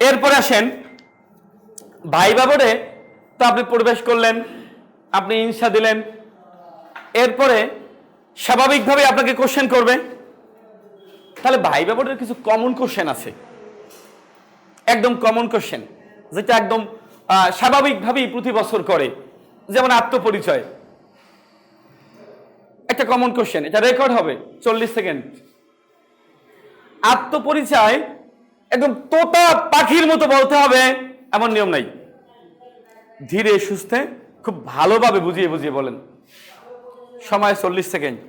এরপরে আসেন ভাইবা বোর্ডে তো আপনি প্রবেশ করলেন, আপনি ইনসা দিলেন। এরপরে স্বাভাবিকভাবে আপনাকে কোশ্চেন করবে, তাহলে ভাইবা বোর্ডের কিছু কমন কোশ্চেন আছে। একদম কমন কোশ্চেন যেটা একদম স্বাভাবিকভাবেই প্রতি বছর করে, যেমন আত্মপরিচয়। একটা কমন কোশ্চেন এটা রেকর্ড হবে, চল্লিশ সেকেন্ড আত্মপরিচয় একদম তোতা পাখির মতো বলতে হবে, এমন নিয়ম নাই। ধীরে, সুস্থে, খুব ভালোভাবে বুঝিয়ে বুঝিয়ে বলেন। সময় চল্লিশ সেকেন্ড।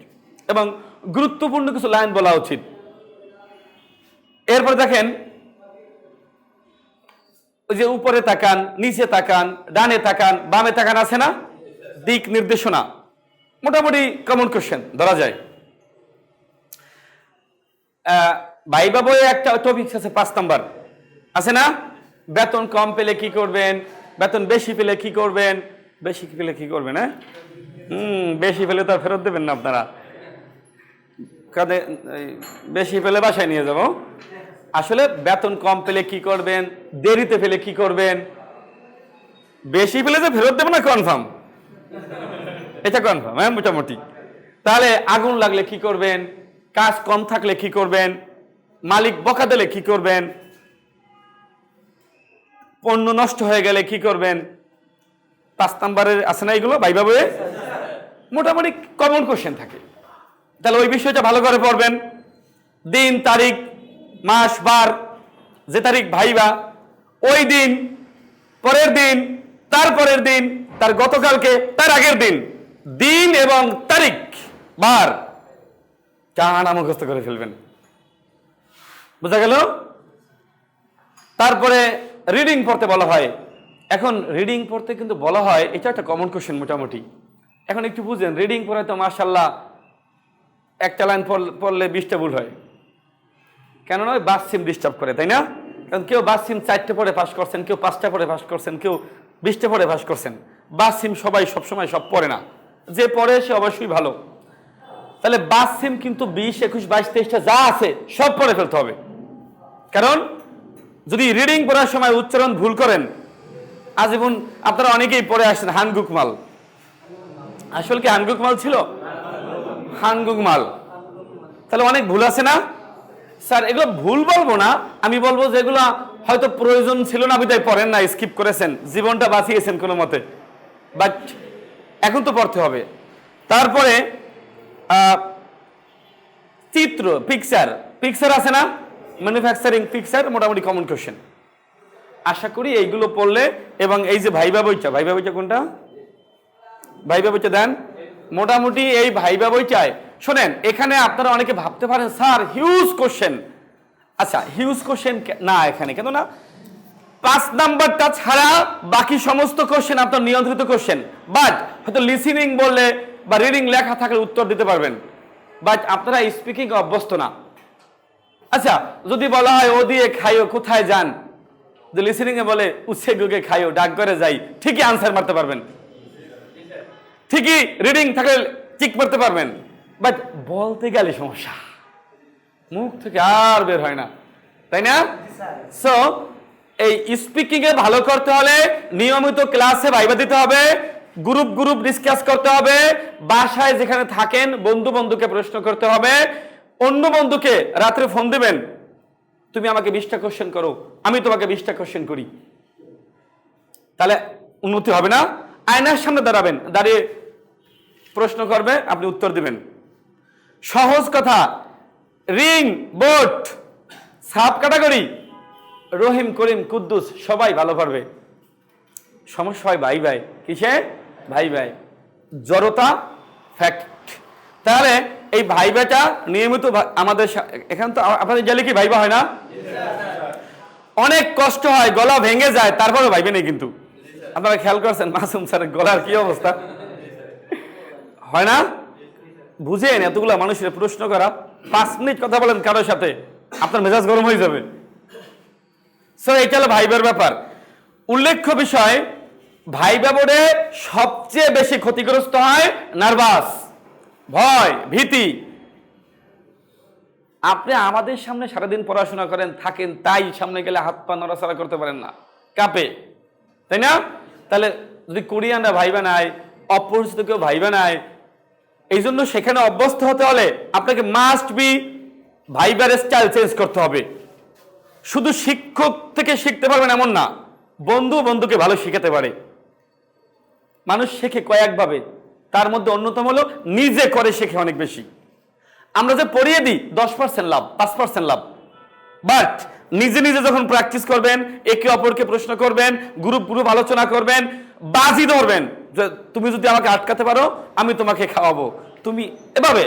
এবং গুরুত্বপূর্ণ কিছু লাইন বলা উচিত। এরপর দেখেন, ওই যে উপরে তাকান, নিচে তাকান, ডানে তাকান, বামে তাকান আছে না? দিক নির্দেশনা। মোটামুটি কমন কোশ্চেন ধরা যায়। ভাইবা বইয়ে একটা টপিক আছে, পাঁচ নাম্বার। আছে না? বেতন কম পেলে কি করবেন? বেতন বেশি পেলে কি করবেন? বেশি পেলে কি করবেন হ্যাঁ? হুম, বেশি পেলে তো ফেরত দেবেন না আপনারা। কাঁধে বেশি পেলে বাসায় নিয়ে যাব। আসলে বেতন কম পেলে কি করবেন? দেরিতে পেলে কি করবেন? বেশি পেলে যে ফেরত দেবো না কনফার্ম এটা কনফার্ম হ্যাঁ মোটামুটি। তাহলে আগুন লাগলে কি করবেন? কাজ কম থাকলে কি করবেন? মালিক বকা দিলে কি করবেন? পণ্য নষ্ট হয়ে গেলে কি করবেন? পাঁচ নাম্বারের আছে না এগুলো? বইয়ে মোটামুটি কমন কোশ্চেন থাকে। তাহলে ওই বিষয়টা ভালো করে পড়বেন। দিন, তারিখ, মাস, বার, যে তারিখ ভাইবা, ওই দিন, পরের দিন, তার পরের দিন, তার গতকালকে, তার আগের দিন দিন এবং তারিখ, বার, টানা মুখস্থ করে ফেলবেন। বোঝা গেল? তারপরে রিডিং পড়তে বলা হয়। এখন রিডিং পড়তে কিন্তু বলা হয়, এটা একটা কমন কোশ্চেন মোটামুটি। এখন একটু বুঝেন রিডিং পড়ে তো মার্শাল্লাহ একটা লাইন পড়লে বিশটা ভুল হয়। কেন নয়? বাস সিম ডিস্টার্ব করে, তাই না? কারণ কেউ বাস সিম চারটে পরে পাস করছেন, কেউ পাঁচটা পরে পাস করছেন, কেউ বিশটা পরে পাস করছেন। বাস সিম সবাই সবসময় সব পড়ে না। যে পড়ে সে অবশ্যই ভালো। তাহলে বাস সিম কিন্তু বিশ, একুশ, বাইশ, তেইশটা যা আছে সব পড়ে ফেলতে হবে। কারণ, যদি রিডিং পড়ার সময় উচ্চারণ ভুল করেন, আজীবন আপনারা অনেকেই পড়ে আসেন হানগুক মাল। আসলে কি হানগুক মাল ছিল? হানগুক মাল। তাহলে অনেক ভুল আছে না? স্যার, এগুলো ভুল বলব না। আমি বলব যে এগুলো হয়তো প্রয়োজন ছিল না বিদায় পড়েন না স্কিপ করেছেন। জীবনটা বাঁচিয়েছেন কোনো মতে। বাট এখন তো পড়তে হবে। তারপরে চিত্র পিকচার পিকচার আছে না? ম্যানুফ্যাকচারিং ফিক্সার মোটামুটি কমন কোশ্চেন আশা করি এইগুলো পড়লে এবং এই যে ভাইবা বইটা ভাইবা বইটা কোনটা? ভাইবা বইটা দেন। মোটামুটি এই ভাইবা বইটায় শোনেন, এখানে আপনারা অনেকে ভাবতে পারেন, স্যার হিউজ কোশ্চেন আচ্ছা হিউজ কোশ্চেন না, এখানে কেন না? পাঁচ নাম্বারটা ছাড়া বাকি সমস্ত কোশ্চেন আপনার নিয়ন্ত্রিত কোশ্চেন বাট হয়তো লিসিনিং বললে বা রিডিং লেখা থাকলে উত্তর দিতে পারবেন। বাট আপনারা স্পিকিং অভ্যস্ত না। আচ্ছা যদি বলা হয়, ও দিয়ে খাইও, কোথায় যান? যে লিসিনিং এ বলে, উচ্ছে গুগে খাইও, ডাক করে যাই, ঠিকই আনসার মারতে পারবেন। ঠিকই রিডিং থাকলে চিক মারতে পারবেন। বাট বলতে গেলে সমস্যা। মুখ থেকে আর বের হয় না। তাই না? সো এই স্পিকিং এ ভালো করতে হলে নিয়মিত ক্লাসে ভাইবা দিতে হবে গ্রুপ গ্রুপ ডিসকাস করতে হবে, বাসায় যেখানে থাকেন বন্ধু বন্ধুকে প্রশ্ন করতে হবে অন্য বন্ধুকে রাত্রে ফোন দেবেন, তুমি আমাকে বিশটা কোশ্চেন করো, আমি তোমাকে বিশটা কোশ্চেন করি। তাহলে উন্নতি হবে না? আয়নার সামনে দাঁড়াবেন, দাঁড়িয়ে প্রশ্ন করবে, আপনি উত্তর দিবেন। সহজ কথা, ring, boat, sub category, Rahim, Karim, Quddus, সবাই ভালো পারবে। সমস্যা হয় ভাই ভাই, কিসে? ভাই ভাই, জড়তা ফ্যাক্ট তাহলে এই ভাইবাটা নিয়মিত আমাদের এখান তো আপনাদের গেলে কি ভাইবা হয় না? অনেক কষ্ট হয়, গলা ভেঙে যায় তারপরে ভাইবে নেই কিন্তু। আপনারা খেয়াল করছেন, মাসুম স্যারের গলার কি অবস্থা? হয় না? বুঝেন, এতগুলা মানুষের প্রশ্ন করা। পাঁচ মিনিট কথা বলেন কারোর সাথে, আপনার মেজাজ গরম হয়ে যাবে। স্যার, এটা হলো ভাইবার ব্যাপার। উল্লেখ্য বিষয় ভাইবা বোর্ডে সবচেয়ে বেশি ক্ষতিগ্রস্ত হয় নার্ভাস। ভয়, ভীতি। আপনি আমাদের সামনে সারাদিন পড়াশোনা করেন, থাকেন, তাই সামনে গেলে হাত পা নড়াচড়া করতে পারেন না। কাপে। তাই না? তাহলে যদি কোরিয়ানরা ভাইবা নাই অপরিচিত কেউ ভাইবা নাই এই জন্য সেখানে অভ্যস্ত হতে হলে আপনাকে মাস্ট বি ভাইবার স্টাইল চেঞ্জ করতে হবে। শুধু শিক্ষক থেকে শিখতে পারবেন এমন না বন্ধু বন্ধুকে ভালো শিখাতে পারে। মানুষ শেখে কয়েকভাবে। তার মধ্যে অন্যতম হলো নিজে করে শেখে অনেক বেশি। আমরা যে পড়িয়ে দিই, দশ পার্সেন্ট লাভ, পাঁচ পার্সেন্ট লাভ। বাট নিজে নিজে যখন প্র্যাকটিস করবেন, একে অপরকে প্রশ্ন করবেন গ্রুপ গ্রুপ আলোচনা করবেন, বাজি ধরবেন তুমি যদি আমাকে আটকাতে পারো, আমি তোমাকে খাওয়াবো। তুমি এভাবে।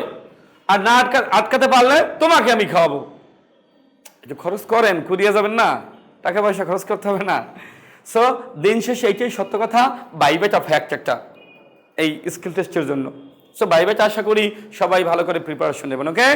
আর না আটকা, আটকাতে পারলে তোমাকে আমি খাওয়াবো। একটু খরচ করেন, কুড়িয়ে যাবেন না। টাকা পয়সা খরচ করতে হবে না। সো দিন শেষে এইটাই সত্য কথা বাইবেটা ফ্যাক্ট একটা। এই স্কিল টেস্টের জন্য। সো বাইবেটা আশা করি সবাই ভালো করে প্রিপারেশন নেবেন ওকে